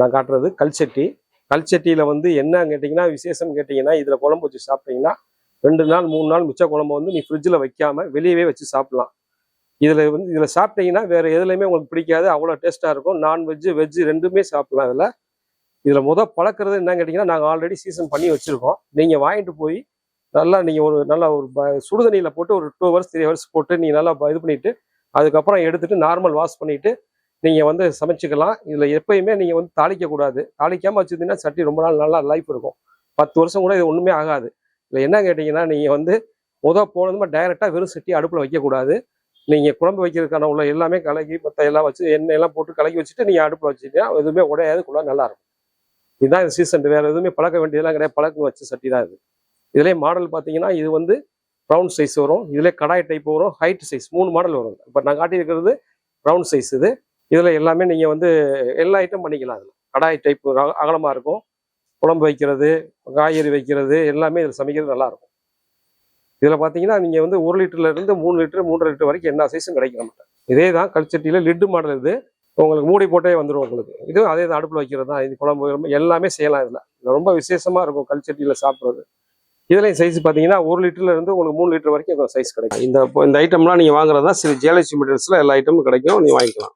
நான் காட்டுறது கல்ச்சட்டி கல்ச்சட்டியில் வந்து என்ன கேட்டிங்கன்னா விசேஷம் கேட்டிங்கன்னா இதில் குழம்பு வச்சு சாப்பிட்டீங்கன்னா ரெண்டு நாள் மூணு நாள் மிச்ச குழம்பு வந்து நீ ஃப்ரிட்ஜில் வைக்காம வெளியவே வச்சு சாப்பிட்லாம். இதில் வந்து இதில் சாப்பிட்டீங்கன்னா வேறு எதுலையுமே உங்களுக்கு பிடிக்காது அவ்வளோ டேஸ்ட்டாக இருக்கும். நான்வெஜ்ஜு வெஜ்ஜு ரெண்டுமே சாப்பிட்லாம் இதில். இதில் முதல் பழக்கிறது என்ன கேட்டிங்கன்னா நாங்கள் ஆல்ரெடி சீசன் பண்ணி வச்சுருக்கோம். நீங்கள் வாங்கிட்டு போய் நல்லா நீங்கள் ஒரு நல்லா ஒரு ப- சுடுதண்ணியில் போட்டு ஒரு டூ ஹவர்ஸ் த்ரீ ஹவர்ஸ் போட்டு நீங்கள் நல்லா இது பண்ணிவிட்டு அதுக்கப்புறம் எடுத்துகிட்டு நார்மல் வாஷ் பண்ணிவிட்டு நீங்கள் வந்து சமைச்சிக்கலாம். இதில் எப்பயுமே நீங்கள் வந்து தாளிக்கக்கூடாது தாளிக்காமல் வச்சுருந்தீங்கன்னா சட்டி ரொம்ப நாள் நல்லா லைஃப் இருக்கும். பத்து வருஷம் கூட இது ஒன்றுமே ஆகாது. இல்லை என்ன கேட்டிங்கன்னா நீங்கள் வந்து முத போனதுமே டைரெக்டாக வெறும் சட்டி அடுப்பில் வைக்கக்கூடாது நீங்கள் குழம்பு வைக்கிறதுக்கான உள்ள எல்லாமே கலக்கி மற்ற எல்லாம் வச்சு எண்ணெய் எல்லாம் போட்டு கலக்கி வச்சுட்டு நீங்கள் அடுப்பில் வச்சுட்டீங்கன்னா எதுவுமே உடையாது குள்ள நல்லாயிருக்கும் இதுதான் இந்த சீசன் வேறு எதுவுமே பழக்க வேண்டியதெல்லாம் கிடையாது. பழக்கம் வச்ச சட்டி தான் இது. இதுலேயே மாடல் பார்த்தீங்கன்னா இது வந்து ப்ரௌன் சைஸ் வரும். இதிலே கடாய் டைப் வரும் ஹைட் சைஸ் மூணு மாடல் வரும். இப்போ நான் காட்டியிருக்கிறது ப்ரௌன் சைஸ் இது. இதில் எல்லாமே நீங்கள் வந்து எல்லா ஐட்டம் பண்ணிக்கலாம் அதில் கடாய் டைப் அகலமாக இருக்கும். குழம்பு வைக்கிறது காய்கறி வைக்கிறது எல்லாமே இதில் சமைக்கிறது நல்லாயிருக்கும் இதில் பார்த்தீங்கன்னா நீங்கள் வந்து ஒரு லிட்டர்லேருந்து மூணு லிட்டர் மூன்றரை லிட்டர் வரைக்கும் என்ன சைஸும் கிடைக்கும் நம்மகிட்ட. இதே தான் கல்ச்சட்டியில் லிட்டு மாடல் இது. உங்களுக்கு மூடி போட்டே வந்துடும் உங்களுக்கு. இதுவும் அதே தான் அடுப்பில் வைக்கிறது தான். இது குழம்பு எல்லாமே செய்யலாம் இதில். இது ரொம்ப விசேஷமாக இருக்கும் கல்ச்சட்டியில் சாப்பிட்றது. இதுலேயும் சைஸ் பார்த்தீங்கன்னா ஒரு லிட்டர்லேருந்து உங்களுக்கு மூணு லிட்டர் வரைக்கும் சைஸ் கிடைக்கும். இந்த இந்த ஐட்டம்லாம் நீங்கள் வாங்குறது தான் சில ஜியாலஜி மெட்டீரியல்ஸில் எல்லா ஐட்டமும் கிடைக்கும். நீங்கள் வாங்கிக்கலாம்.